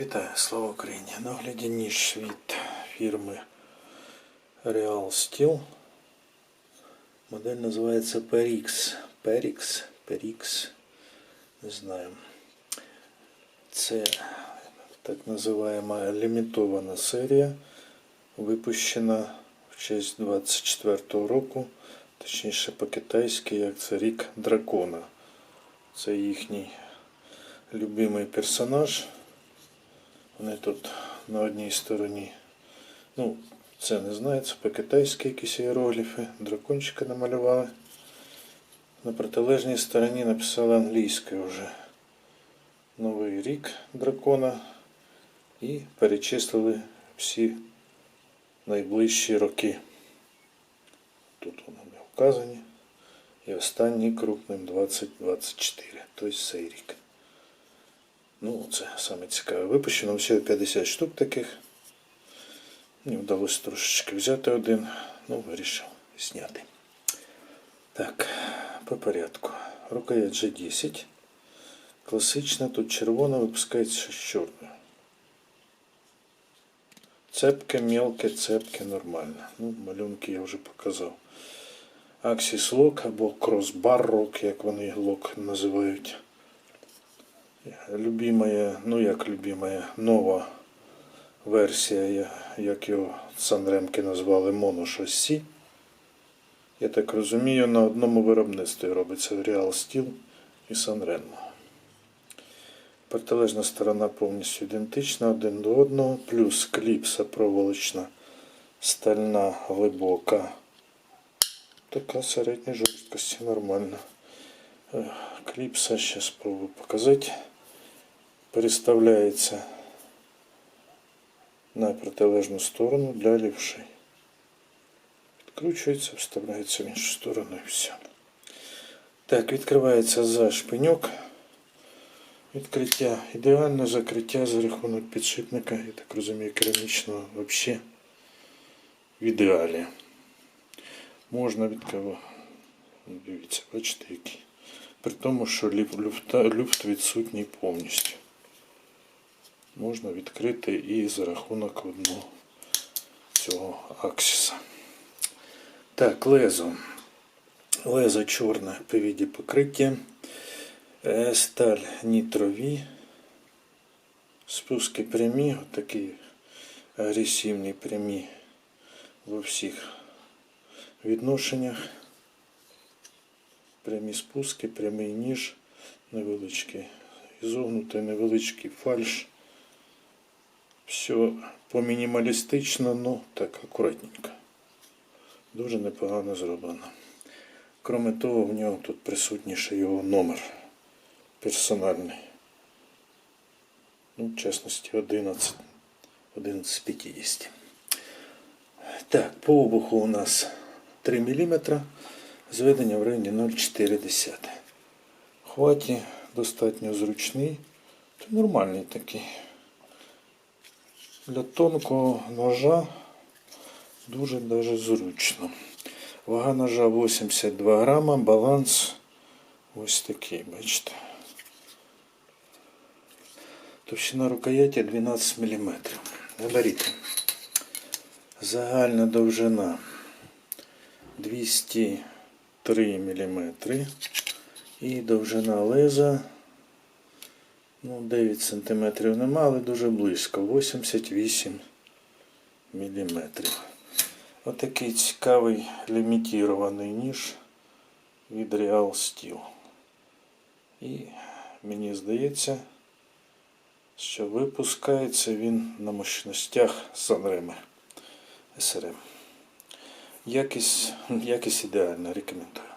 Вітаю, слава Україні! На огляді ніж від фірми Real Steel. Модель називається Perix. Perix, Perix, не знаю. Це так називаємо лімітована серія, випущена в честь 24-го року, точніше по-китайськи, як це рік дракона. Це їхній любимий персонаж. Вони тут на одній стороні. Ну, це не знаю, це по-китайськи якісь іерогліфи. Дракончика намалювали. На протилежній стороні написали англійською вже Новий рік дракона і перечислили всі найближчі роки. Тут вони не вказані. І останній крупним 2024, тобто цей рік. Ну, це саме цікаве. Випущено всього 50 штук таких. Мені вдалося трошечки взяти один, ну, вирішив зняти. Так, по порядку. Рукоять G10. Класична, тут червона випускається з чорною. Цепке, мелке, цепке, нормально. Ну, малюнки я вже показав. Axis Lock або Crossbar Lock, як вони лок називають любимая, ну як любимая, нова версія, як його Санремки назвали Mono 6 c Я так розумію, на одному виробництві робиться Real Steel і Sanremo. Протилежна сторона повністю ідентична один до одного, плюс кліпса проволочна, стальна, глибока. Така середня жорсткості нормально. Е, Кліпса, ще спробую показати переставляється на протилежну сторону для лівши. Відкручується, вставляється в іншу сторону і все. Так, відкривається за шпиньок. Відкриття ідеальне закриття за рахунок підшипника, я так розумію, керамічного взагалі в ідеалі. Можна відкривати. Дивіться, бачите, який. При тому, що люфт, люфт відсутній повністю Можна відкрити і за рахунок одного цього аксіса. Так, лезо. Лезо чорне віді покриття. Е, сталь нітрові. Спуски прямі, отакі агресивні прямі во всіх відношеннях. Прямі спуски, прямий ніж, невеличкий, ізогнутий невеличкий фальш. Все помінімалістично, ну так акуратненько. Дуже непогано зроблено. Кроме того, в нього тут присутніший його номер персональний. Ну, в частності 11 1150. Так, по обуху у нас 3 мм, зведення в районі 0,4. Хваті достатньо зручний, нормальний такий. Для тонкого ножа дуже даже зручно. Вага ножа 82 грама, баланс ось такий, бачите. Товщина рукояті 12 мм. Габаріти. Загальна довжина 203 мм. І довжина леза Ну, 9 см нема, але дуже близько. 88 мм. Отакий цікавий лімітірований ніж від Real Steel. І мені здається, що випускається він на мощностях Sanremo SRM. Якість, якість ідеальна, рекомендую.